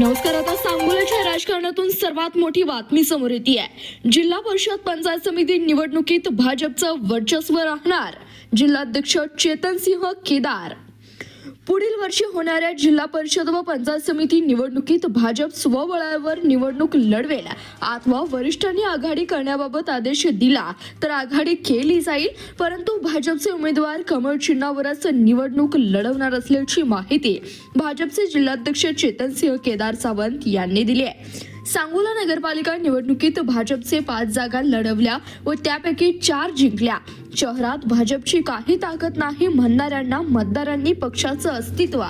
नमस्कार आता सांगोल्याच्या राजकारणातून सर्वात मोठी बातमी समोर येते आहे. जिल्हा परिषद पंचायत समिती निवडणुकीत भाजपचं वर्चस्व राहणार. जिल्हाध्यक्ष चेतन सिंह केदार. पुढील वर्षी होणाऱ्या जिल्हा परिषद व पंचायत समिती निवडणुकीत भाजप स्वबळावर निवडणूक लढवेल. अथवा वरिष्ठांनी आघाडी करण्याबाबत आदेश दिला तर आघाडी केली जाईल परंतु भाजपचे उमेदवार कमळ चिन्हावरच निवडणूक लढवणार असल्याची माहिती भाजपचे जिल्हाध्यक्ष चेतनसिंह केदार सावंत यांनी दिली आहे. सांगोला नगरपालिका निवडणुकीत भाजपचे पाच जागा लढवल्या व त्यापैकी चार जिंकल्या. शहरात भाजपची काही ताकद नाही म्हणणाऱ्यांना मतदारांनी पक्षाचं अस्तित्व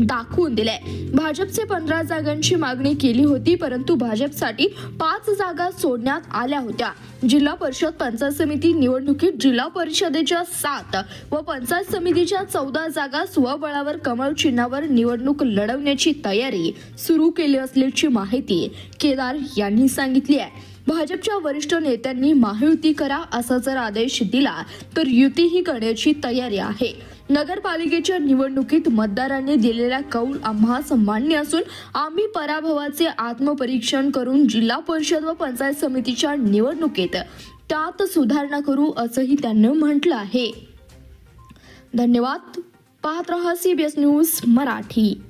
दाखवून दिले भाजपचे पंधरा जागांची मागणी केली होती परंतु भाजपसाठी पाच जागा सोडण्यात आल्या होत्या. जिल्हा परिषद पंचायत समिती निवडणुकीत जिल्हा परिषदेच्या सात व पंचायत समितीच्या चौदा जागा स्वबळावर कमळ चिन्हावर निवडणूक लढवण्याची तयारी सुरू केली असल्याची माहिती केदार यांनी सांगितली आहे. भाजपच्या वरिष्ठ नेत्यांनी महायुती करा असा जर आदेश दिला तर युतीही करण्याची तयारी आहे. नगरपालिकेच्या निवडणुकीत मतदारांनी दिलेला कौल आम्हास मान्य असून आम्ही पराभवाचे आत्मपरीक्षण करून जिल्हा परिषद व पंचायत समितीच्या निवडणुकीत त्यात सुधारणा करू असंही त्यांनी म्हटलं आहे. धन्यवाद. पाहत रहा सीबीएस न्यूज मराठी.